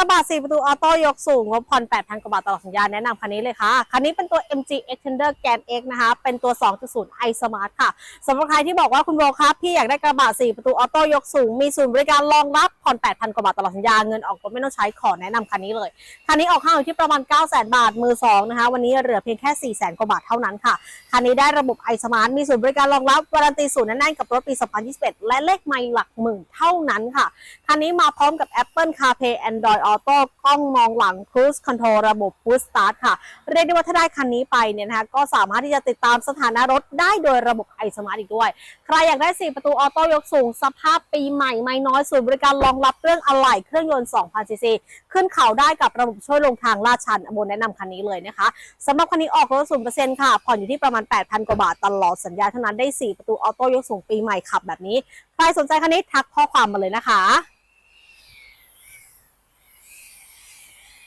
ระบะ4ประตูออโต้ยกสูงงบผ่อน8,000 กว่าบาทตลอดสัญญาแนะนำคันนี้เลยค่ะ คันนี้เป็นตัว MG Extender Gen X นะคะ เป็นตัว 2.0 i Smart ค่ะสำหรับใครที่บอกว่าคุณโบครับพี่อยากได้กระบะ4ประตูออโต้ยกสูง มีศูนย์บริการรองรับผ่อน8,000 กว่าบาทตลอดสัญญาเงินออกรถไม่ต้องใช้ขอแนะนำคันนี้เลย คันนี้ออกห้างอยู่ที่ประมาณ 900,000 บาทมือ2นะคะวันนี้เหลือเพียงแค่ 400,000 กว่าบาทเท่านั้นค่ะคันนี้ได้ระบบ i Smart มีศูนย์บริการรองรับวารันตีศูนย์แน่นๆกับรถปี 2021 และเลขไมล์หลักหมื่นเท่านั้นค่ะคันนี้มาพร้อมกับ Apple CarPlay Android Auto กล้องมองหลัง Cruise Control ระบบ Push Start ค่ะ เรียกได้ว่าถ้าได้คันนี้ไปเนี่ยนะคะก็สามารถที่จะติดตามสถานะรถได้โดยระบบ iSmart อีกด้วย ใครอยากได้ 4 ประตูออโต้ยกสูง สภาพปีใหม่ไม่น้อยศูนย์บริการรองรับเรื่องอะไหล่เครื่องยนต์ 2,000 ซีซี ขึ้นเขาได้กับระบบช่วยลงทางลาดชันบนแนะนำคันนี้เลยนะคะสำหรับคันนี้ออกรถศูนย์เปอร์เซ็นต์ค่ะผ่อนอยู่ที่ประมาณ 8,000 กว่าบาทตลอดสัญญาเท่านั้นได้ 4 ประตูออโต้ยกสูงปีใหม่ขับแบบนี้ใครสนใจคันนี้ทักข้อความมาเลยนะคะ